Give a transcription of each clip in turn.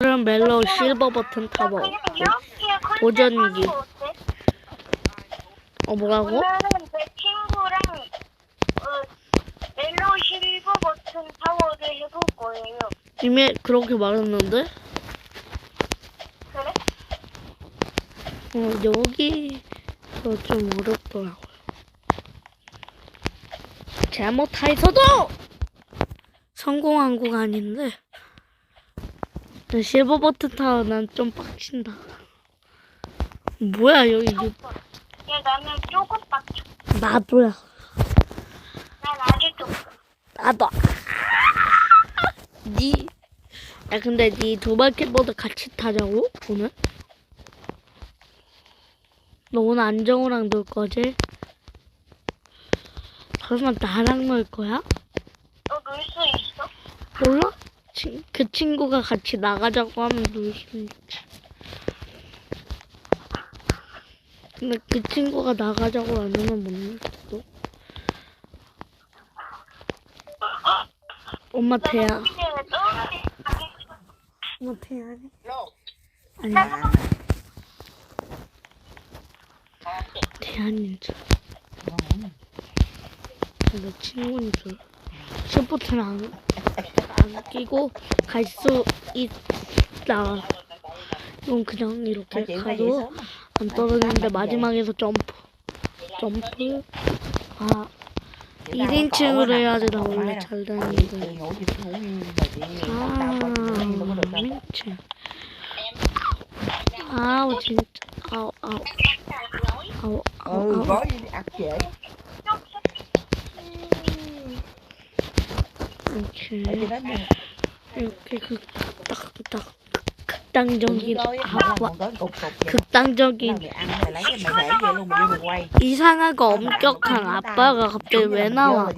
그럼 멜로 실버 버튼 타버. 도전기. 어때? 어 뭐라고? 오늘은 내 친구랑 어, 멜로 실버 버튼 타워를 해볼 거예요. 이미 그렇게 말했는데? 그래? 어 여기 좀 어렵더라고. 잘못하여서도 성공한 거 아닌데 나 실버 버튼 타워 난 좀 빡친다. 뭐야 여기 유... 야 나는 조금 빡쳐. 나도야. 난 아주 조금. 나도. 니. 야 근데 니 킥보드 같이 타자고 오늘? 너 오늘 안정우랑 놀 거지? 설마 나랑 놀 거야? 친, 그 친구가 같이 나가자고 하면 놀수 있지. 근데 그 친구가 나가자고 안 하면 못 놀겠어. 엄마 태야. 엄마 태야네. 아니야. 태야인 줄. 내 친구인 줄. 슈퍼트는 안, 안 끼고 갈 수 있다. 이건 그냥 이렇게 가도 안 떨어지는데 마지막에서 점프. 점프. 아, 1인칭으로 해야지 나 원래 잘 다니는데. 아, 1인칭. 아우, 진짜. 아우, 아우. 아우, 아우, 아우. 이렇게. 이렇게 그, 딱, 딱, 극단적인 vậy 극단적인 이상하고 엄격한 아빠가 갑자기 왜 나와?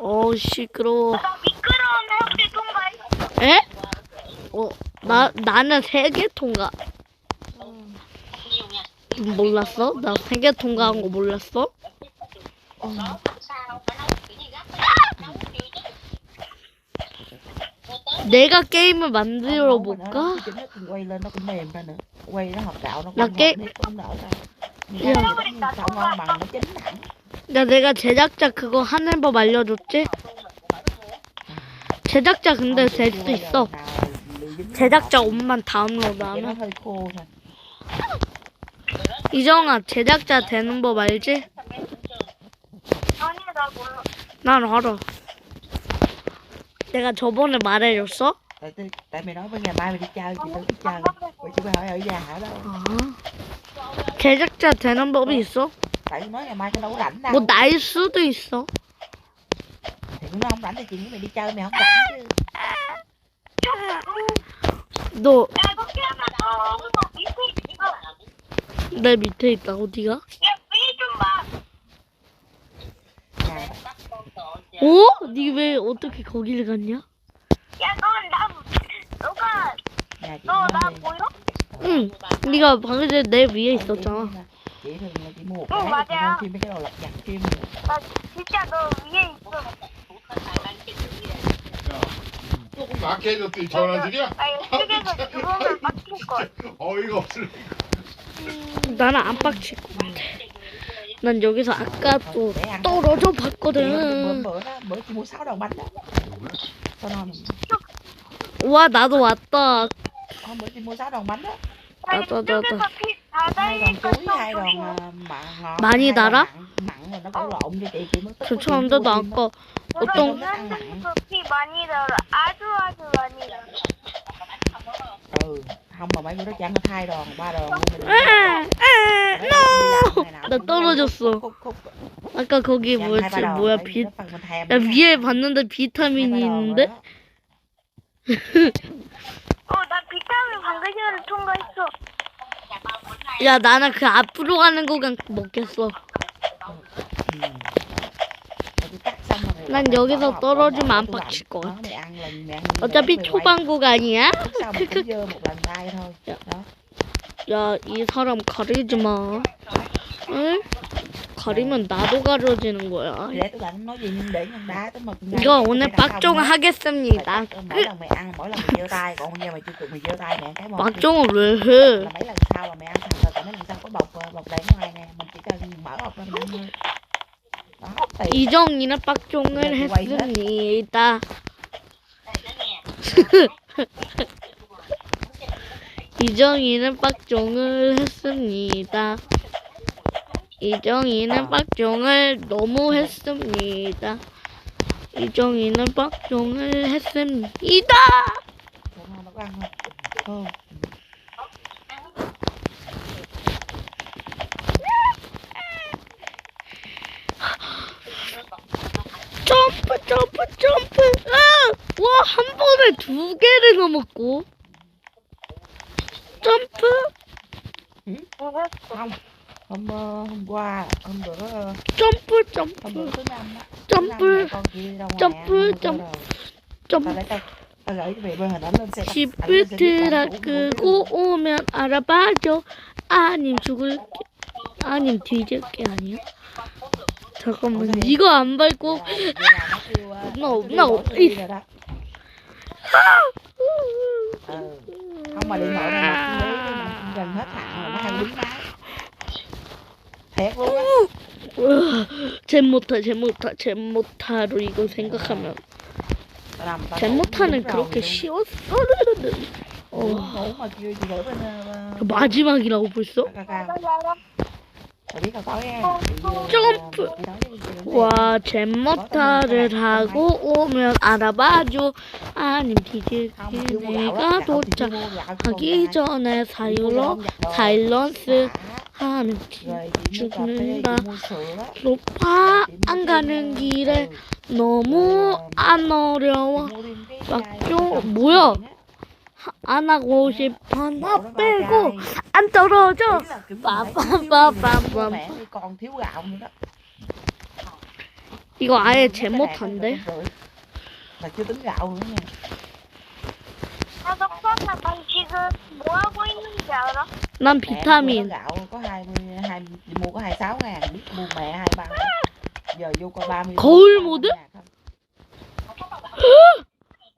어 시끄러워. 에? 어, 나 나는 세 개 통과. 몰랐어? 나 세 개 통과한 거 몰랐어? 내가 게임을 만들어 볼까? đỡ ra 야. 내가 제작자 그거 하는 법 알려줬지? 제작자 근데 될 수 있어. 제작자 옷만 다운로드 하면. khô thôi 이정아, 제작자 되는 법 알지? 아니 나 몰라. 난 알아. 내가 저번에 말해줬어? tại, tôi- tại mày nói với ngày mai mày đi chơi thì tôi đi chơi vậy chứ mày hỏi ở nhà hả đâu 아. 제작자 되는 법이 있어? tại tôi nói ngày mai tôi đâu có rảnh đâu 뭐 날 수도 있어. thì tôi nói không rảnh thì chuyện của mày đi chơi mày không rảnh chứ 너내야 이거 깨면 어 밑에 있어. 밑에 있다. 어디가? 야위좀 봐. nhà 어? 니왜 어떻게 거기를 갔냐? 야 넌나 너가 nhà chị 너 나. 보여? 응. 네가 방금 전에 내 위에 있었잖아. thêm nữa. 나 진짜 너 위에 있어. 조금 약해졌더니 전화질이야? 나 이쪽에서 들어오면 막힐 걸. 어이가 없을 나는 안 빡칠 것 같아. 난 여기서 아까 또 떨어져 봤거든. bữa đó bữa chị mua 6 đồng bánh đó sao non 와, 나도 왔다. hôm bữa chị mua 6 đồng bánh đó 나 나, 나, 나, 이쪽에서 나. 피 hai 바다니까 đồng chuối hai 좀 đồng 조심해. à, mặn ngọt 많이 tức 괜찮은데 나 아까 어떤 피 많이 달아. 아주 아주 많이 달아. ừ không mà mấy bữa đó chị ăn có hai đòn ba đòn luôn mình 아, 아, no. 나 떨어졌어. 아까 거기 뭐였지? 뭐야 비? đó. 위에 봤는데 비타민이 있는데? 어, 나 비타민 방금 전에 통과했어. 야 나는 그 앞으로 가는 거간 먹겠어. 난 여기서 떨어지면 안. 빡칠 것 같아. 어차피 mày quay. 초반 구간이야. Cắt xong 야 이 사람 가리지 마. 응? 가리면 나도 가려지는 거야. Để tôi nói gì nhưng để nhân đá tới mực 이거 오늘 빡종 하겠습니다. mỗi lần mày ăn mỗi lần mày giơ tay còn bây giờ mày chưa tụi mày giơ tay nè cái một 빡종을 왜 là 해? mấy lần sau là mày ăn thành rồi còn mấy lần sau có bọc ờ, bọc đầy ngoài nè mình chỉ cần mở bọc lên mình ăn thôi đó thì 이정이는 빡종을 했습니다. 이정이는 빡종을 했습니다. 이정이는 빡종을 너무 했습니다. 이정이는 빡종을 했습니다. 점프 점프 점프 아! 와한 번에 두 개를 넘었고 점프 qua hôm bữa ờ, 점프 점프 점프 점프, 점프. 점프 들어 끄고 오면 알아봐줘 아님 죽을게 아님 뒤질게 아니야 잠깐만 이거 안 밟고 No, no, if- Ừ. không mà điện thoại này mà mà gần hết hạn rồi nó hay đứng máy thiệt luôn á 젠모타 젠모타 젠모타로 이거 생각하면 Tao nằm, tao ngủ 젠모타는 đúng rồi 그렇게 luôn. 쉬웠어 ngủ, 어, 그 마지막이라고 벌써? 점프. 와 젠모타를 타고 오면 알아봐줘 아님 gạo 내가 도착하기 전에 đồ. 사일런스 chị 죽는다 높아 안 가는 길에 너무 안 어려워 dù tầm 뭐야? 안 하고 싶어 나 빼고. 안 떨어져 đó 이거 아예 Mấy cái 제 này 못한데 là rưỡi. là chưa tính gạo nữa nha 아, 덕선아, 넌 지금 뭐 하고 있는지 알아? 난 비타민 đó gạo có 20, 20 mua có 26 ngàn biết mua mẹ 23 giờ vô coi 30 거울 모드?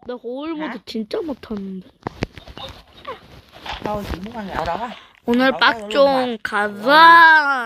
나 거울? 모드 진짜 못하는데 thôi chị muốn ăn gạo đó 오늘 빡종 가자